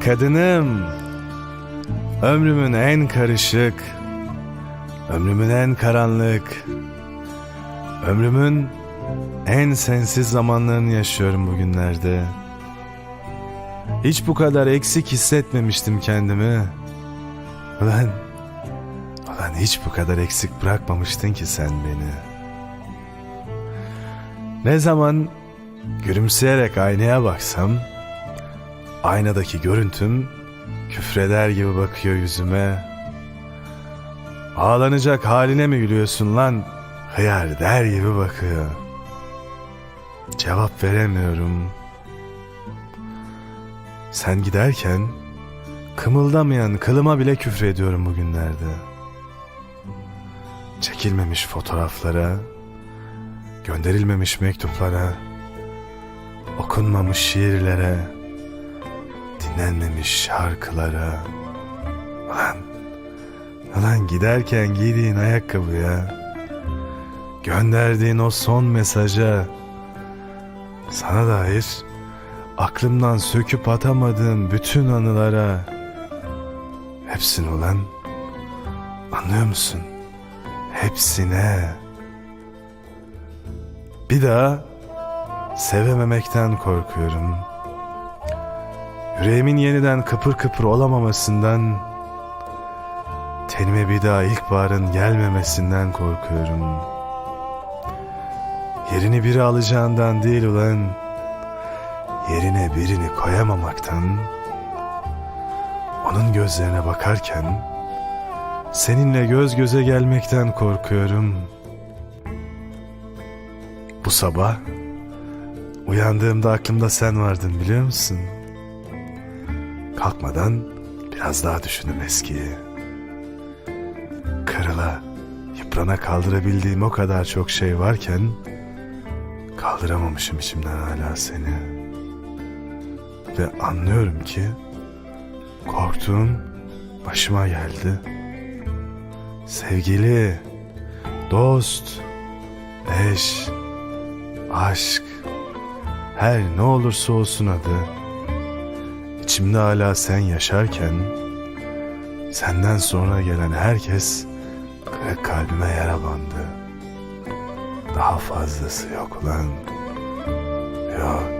kadınım. Ömrümün en karışık, ömrümün en karanlık, ömrümün en sensiz zamanlarını yaşıyorum bugünlerde. Hiç bu kadar eksik hissetmemiştim kendimi. Ulan, ulan hiç bu kadar eksik bırakmamıştın ki sen beni. Ne zaman gülümseyerek aynaya baksam, aynadaki görüntüm küfreder gibi bakıyor yüzüme. Ağlanacak haline mi gülüyorsun lan? Hıyar der gibi bakıyor. Cevap veremiyorum. Sen giderken kımıldamayan kılıma bile küfrediyorum bugünlerde. Çekilmemiş fotoğraflara, gönderilmemiş mektuplara, okunmamış şiirlere, dinlenmemiş şarkılara. Ulan, ulan giderken giydiğin ayakkabıya, gönderdiğin o son mesaja, sana dair aklımdan söküp atamadığım bütün anılara, hepsini ulan, anlıyor musun? Hepsine. Bir daha sevememekten korkuyorum. Yüreğimin yeniden kıpır kıpır olamamasından, tenime bir daha ilkbaharın gelmemesinden korkuyorum. Yerini biri alacağından değil ulan, yerine birini koyamamaktan, onun gözlerine bakarken, seninle göz göze gelmekten korkuyorum. Bu sabah uyandığımda aklımda sen vardın biliyor musun? Kalkmadan biraz daha düşündüm eskiyi. Kırıla, yıprana kaldırabildiğim o kadar çok şey varken kaldıramamışım içimden hala seni. Ve anlıyorum ki korktuğum başıma geldi. Sevgili, dost, eş, aşk, her ne olursa olsun adı. İçimde hala sen yaşarken, senden sonra gelen herkes kalbime yara bandı. Daha fazlası yok ulan. Yok.